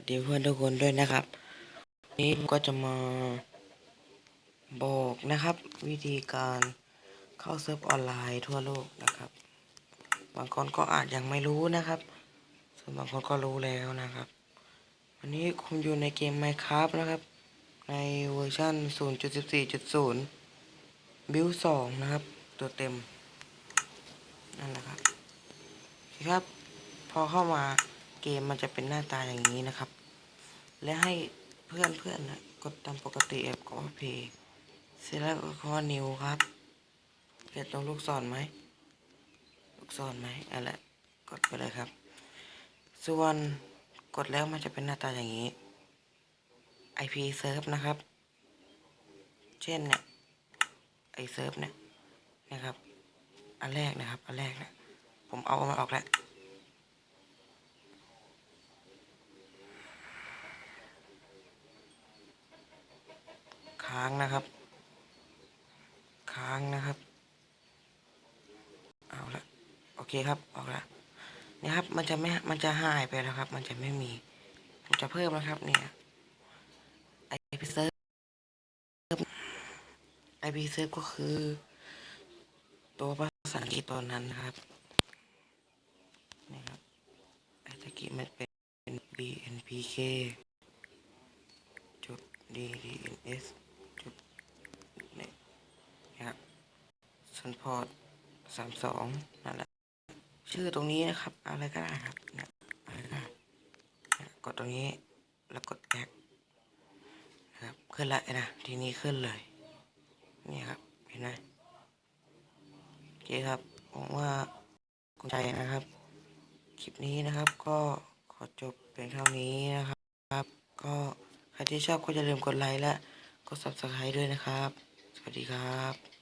วัสดีเพื่อนทุกคนด้วยนะครับ นี้ก็จะมาบอกนะครับ วิธีการเข้าเซิร์ฟออนไลน์ทั่วโลกนะครับ บางคนก็อาจยังไม่รู้นะครับ ส่วนบางคนก็รู้แล้วนะครับ วันนี้ผมอยู่ในเกม Minecraft นะครับ ในเวอร์ชัน0.14.0 บิล2นะครับ ตัวเต็ม นั่นแหละครับครับ พอเข้ามา เกมมันจะเป็นหน้าตาอย่างนี้นะครับ และให้เพื่อนเพื่อนนะกดตามปกติแอปก็เพย์เสร็จแล้วก็คำว่า new ครับเห็นตรงลูกศรไหมลูกศรไหมอะไรกดไปเลยครับ ส่วนกดแล้วมันจะเป็นหน้าตาอย่างนี้ IP serve นะครับ เช่นเนี่ยไอเซิร์ฟเนี่ยนะครับ อันแรกนะครับ อันแรกนะผมเอามันออกแล้ว ค้างนะครับ ค้างนะครับ เอาละโอเคครับออกล้วนี่ครับมันจะไม่มันจะหายไปแล้วครับ มันจะไม่มีผมจะเพิ่มนะครับเนี่ยไอพีเซิร์ฟไอพีเซิร์ฟก็คือ ตัวภาษาอังกฤษตัวนั้นนะครับนี่ครับไอตะกี้มันเป็น BNPK จุด DDNS จุดนี่นะครับันพอร์ตสามสองนั่นแหละ ชื่อตรงนี้นะครับ อะไรก็ได้ครับเนี่ยอะไรก็ได้กดตรงนี้แล้วกดแบ็กนะครับ ขึ้นละนะ ทีนี้ขึ้นเลย นี่ครับ เห็นไหมโอเคครับผมว่าคงใจนะครับ คลิปนี้นะครับก็ขอจบเพียงเท่านี้นะครับ ก็ใครที่ชอบก็อย่าลืมกดไลค์และกด subscribe ด้วยนะครับ สวัสดีครับ